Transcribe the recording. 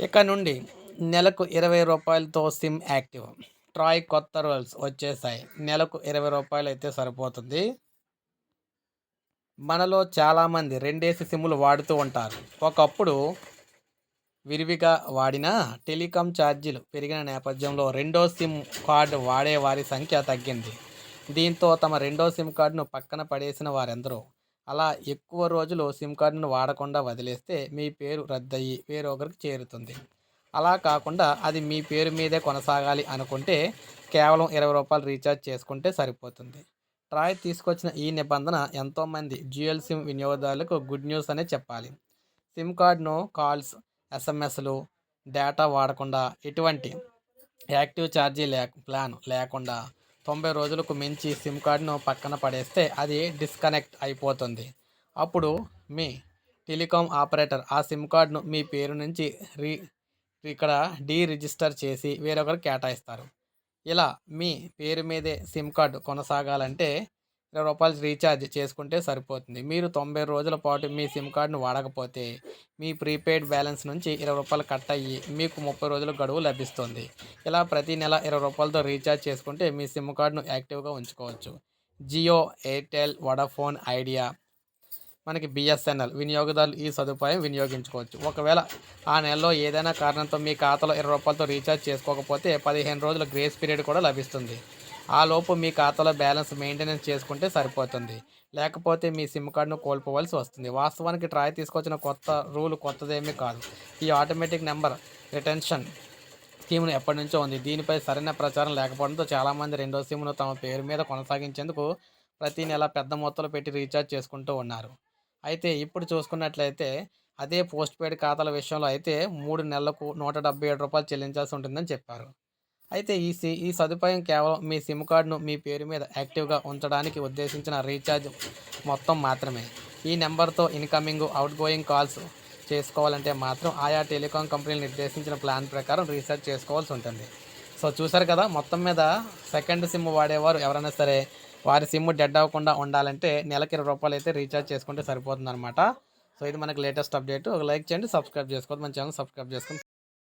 ఇక నుండి నెలకు ఇరవై రూపాయలతో సిమ్ యాక్టివ్. ట్రాయ్ కొత్త రూల్స్ వచ్చేసాయి. నెలకు ఇరవై రూపాయలు అయితే సరిపోతుంది. మనలో చాలామంది రెండేసి సిమ్లు వాడుతూ ఉంటారు. ఒకప్పుడు విరివిగా వాడిన టెలికాం ఛార్జీలు పెరిగిన నేపథ్యంలో రెండో సిమ్ కార్డు వాడే వారి సంఖ్య తగ్గింది. దీంతో తమ రెండో సిమ్ కార్డును పక్కన పడేసిన వారెందరో అలా ఎక్కువ రోజులు సిమ్ కార్డును వాడకుండా వదిలేస్తే మీ పేరు రద్దయి వేరొకరికి చేరుతుంది. అలా కాకుండా అది మీ పేరు మీదే కొనసాగాలి అనుకుంటే కేవలం ఇరవై రూపాయలు రీఛార్జ్ చేసుకుంటే సరిపోతుంది. ట్రాయ్ తీసుకొచ్చిన ఈ నిబంధన ఎంతోమంది జియోల్ సిమ్ వినియోగదారులకు గుడ్ న్యూస్ అనే చెప్పాలి. సిమ్ కార్డును కాల్స్ ఎస్ఎంఎస్లు డేటా వాడకుండా ఎటువంటి యాక్టివ్ ఛార్జీ లే ప్లాన్ లేకుండా తొంభై రోజులకు మించి సిమ్ కార్డును పక్కన పడేస్తే అది డిస్కనెక్ట్ అయిపోతుంది. అప్పుడు మీ టెలికాం ఆపరేటర్ ఆ సిమ్ కార్డును మీ పేరు నుంచి రీ ఇక్కడ డీ రిజిస్టర్ చేసి వేరొకరు కేటాయిస్తారు. ఇలా మీ పేరు మీదే సిమ్ కార్డు కొనసాగాలంటే ఇరవై రూపాయలు రీఛార్జ్ చేసుకుంటే సరిపోతుంది. మీరు తొంభై రోజుల పాటు మీ సిమ్ కార్డును వాడకపోతే మీ ప్రీపెయిడ్ బ్యాలెన్స్ నుంచి ఇరవై రూపాయలు కట్ అయ్యి మీకు ముప్పై రోజుల గడువు లభిస్తుంది. ఇలా ప్రతి నెల ఇరవై రూపాయలతో రీఛార్జ్ చేసుకుంటే మీ సిమ్ కార్డును యాక్టివ్గా ఉంచుకోవచ్చు. జియో ఎయిర్టెల్ వడాఫోన్ ఐడియా మనకి బిఎస్ఎన్ఎల్ వినియోగదారులు ఈ సదుపాయం వినియోగించుకోవచ్చు. ఒకవేళ ఆ నెలలో ఏదైనా కారణంతో మీ ఖాతాలో ఇరవై రూపాయలతో రీఛార్జ్ చేసుకోకపోతే పదిహేను రోజుల గ్రేస్ పీరియడ్ కూడా లభిస్తుంది. ఆ లోపు మీ ఖాతాలో బ్యాలెన్స్ మెయింటెనెన్స్ చేసుకుంటే సరిపోతుంది. లేకపోతే మీ సిమ్ కార్డును కోల్పోవలసి వస్తుంది. వాస్తవానికి ట్రాయ్ తీసుకొచ్చిన కొత్త రూల్ కొత్తదేమీ కాదు. ఈ ఆటోమేటిక్ నెంబర్ రిటెన్షన్ స్కీమ్ను ఎప్పటి నుంచో ఉంది. దీనిపై సరైన ప్రచారం లేకపోవడంతో చాలామంది రెండో సిమ్ను తమ పేరు మీద కొనసాగించేందుకు ప్రతి నెల పెద్ద మొత్తంలో పెట్టి రీఛార్జ్ చేసుకుంటూ ఉన్నారు. అయితే ఇప్పుడు చూసుకున్నట్లయితే అదే పోస్ట్ పెయిడ్ ఖాతాల విషయంలో అయితే మూడు నెలలకు నూట డెబ్బై ఏడు రూపాయలు చెల్లించాల్సి ఉంటుందని చెప్పారు. అయితే ఈ సి ఈ సదుపాయం కేవలం మీ సిమ్ కార్డును మీ పేరు మీద యాక్టివ్గా ఉంచడానికి ఉద్దేశించిన రీఛార్జ్ మొత్తం మాత్రమే. ఈ నెంబర్తో ఇన్కమింగ్ అవుట్ గోయింగ్ కాల్స్ చేసుకోవాలంటే మాత్రం ఆయా టెలికాం కంపెనీలు నిర్దేశించిన ప్లాన్ ప్రకారం రీఛార్జ్ చేసుకోవాల్సి ఉంటుంది. సో చూసారు కదా మొత్తం మీద సెకండ్ సిమ్ వాడేవారు ఎవరైనా సరే వారి సిమ్ డెడ్ అవ్వకుండా ఉండాలంటే నెలకి ఇరవై రూపాయలు అయితే రీఛార్జ్ చేసుకుంటే సరిపోతుంది అనమాట సో ఇది మనకి లేటెస్ట్ అప్డేట్. ఒక లైక్ చేయండి సబ్స్క్రైబ్ చేసుకోవద్దు. మన ఛానల్ సబ్స్క్రైబ్ చేసుకోండి